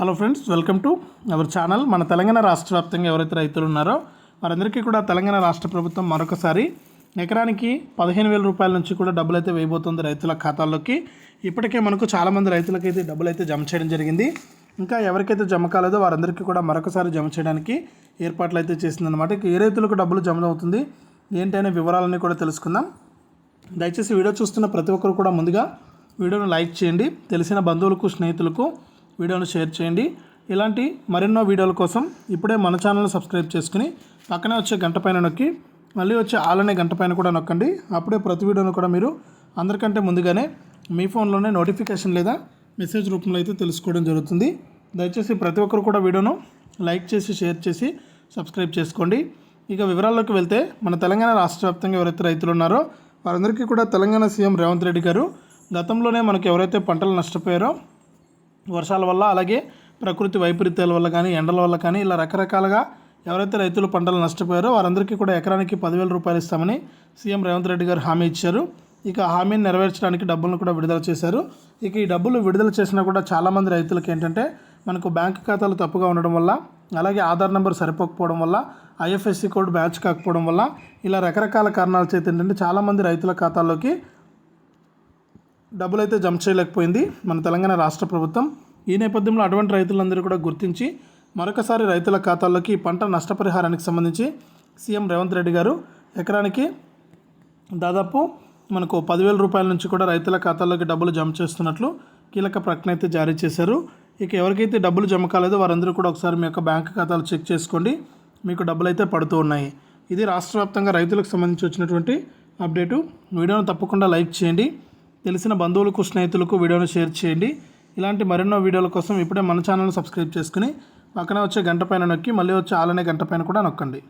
Hello friends welcome to our channel. మన తెలంగాణ రాష్ట్ర వ్యాప్తంగా ఎవరైతే రైతులు ఉన్నారో వారందరికీ కూడా తెలంగాణ రాష్ట్ర ప్రభుత్వం మరొకసారి ఎకరానికి పదిహేను వేల రూపాయల నుంచి కూడా డబ్బులు అయితే వేయబోతుంది రైతుల ఖాతాల్లోకి. ఇప్పటికే మనకు చాలామంది రైతులకైతే డబ్బులు అయితే జమ చేయడం జరిగింది. ఇంకా ఎవరికైతే జమ కాలేదో వారందరికీ కూడా మరొకసారి జమ చేయడానికి ఏర్పాట్లు అయితే చేసిందనమాట ఇక ఏ రైతులకు డబ్బులు జమ అవుతుంది ఏంటనే వివరాలన్నీ కూడా తెలుసుకుందాం. దయచేసి వీడియో చూస్తున్న ప్రతి ఒక్కరు కూడా ముందుగా వీడియోను లైక్ చేయండి. తెలిసిన బంధువులకు స్నేహితులకు వీడియోను షేర్ చేయండి. ఇలాంటి మరెన్నో వీడియోల కోసం ఇప్పుడే మన ఛానల్ని సబ్స్క్రైబ్ చేసుకుని పక్కనే వచ్చే గంట పైన నొక్కి మళ్ళీ వచ్చే ఆలనే గంట పైన కూడా నొక్కండి. అప్పుడే ప్రతి వీడియోను కూడా మీరు అందరికంటే ముందుగానే మీ ఫోన్లోనే నోటిఫికేషన్ లేదా మెసేజ్ రూపంలో అయితే తెలుసుకోవడం జరుగుతుంది. దయచేసి ప్రతి ఒక్కరు కూడా వీడియోను లైక్ చేసి షేర్ చేసి సబ్స్క్రైబ్ చేసుకోండి. ఇక వివరాల్లోకి వెళ్తే మన తెలంగాణ రాష్ట్ర వ్యాప్తంగా ఎవరైతే రైతులు ఉన్నారో వారందరికీ కూడా తెలంగాణ సీఎం రేవంత్ రెడ్డి గారు గతంలోనే మనకు ఎవరైతే పంటలు నష్టపోయారో వర్షాల వల్ల అలాగే ప్రకృతి వైపరీత్యాల వల్ల కానీ ఎండల వల్ల కానీ ఇలా రకరకాలుగా ఎవరైతే రైతులు పంటలు నష్టపోయారో వారందరికీ కూడా ఎకరానికి పదివేల రూపాయలు ఇస్తామని సీఎం రేవంత్ రెడ్డి గారు హామీ ఇచ్చారు. ఇక హామీని నెరవేర్చడానికి డబ్బులను కూడా విడుదల చేశారు. ఇక ఈ డబ్బులు విడుదల చేసినా కూడా చాలామంది రైతులకు ఏంటంటే మనకు బ్యాంక్ ఖాతాలు తప్పుగా ఉండడం వల్ల అలాగే ఆధార్ నెంబర్ సరిపోకపోవడం వల్ల ఐఎఫ్ఎస్సి కోడ్ మ్యాచ్ కాకపోవడం వల్ల ఇలా రకరకాల కారణాల చేత ఏంటంటే చాలామంది రైతుల ఖాతాల్లోకి డబ్బులు అయితే జమ చేయలేకపోయింది మన తెలంగాణ రాష్ట్ర ప్రభుత్వం. ఈ నేపథ్యంలో అటువంటి రైతులందరూ కూడా గుర్తించి మరొకసారి రైతుల ఖాతాల్లోకి పంట నష్టపరిహారానికి సంబంధించి సీఎం రేవంత్ రెడ్డి గారు ఎకరానికి దాదాపు మనకు పదివేల రూపాయల నుంచి కూడా రైతుల ఖాతాల్లోకి డబ్బులు జమ చేస్తున్నట్లు కీలక ప్రకటన అయితే జారీ చేశారు. ఇక ఎవరికైతే డబ్బులు జమ కాలేదో వారందరూ కూడా ఒకసారి మీ యొక్క బ్యాంక్ ఖాతాలు చెక్ చేసుకోండి. మీకు డబ్బులు అయితే పడుతూ ఉన్నాయి. ఇది రాష్ట్ర వ్యాప్తంగా రైతులకు సంబంధించి వచ్చినటువంటి అప్డేటు. వీడియోను తప్పకుండా లైక్ చేయండి. తెలిసిన బంధువులకు స్నేహితులకు వీడియోను షేర్ చేయండి. ఇలాంటి మరెన్నో వీడియోల కోసం ఇప్పుడే మన ఛానల్ని సబ్స్క్రైబ్ చేసుకుని పక్కన వచ్చే గంట పైన నొక్కి మళ్ళీ వచ్చే ఆలనే గంట పైన కూడా నొక్కండి.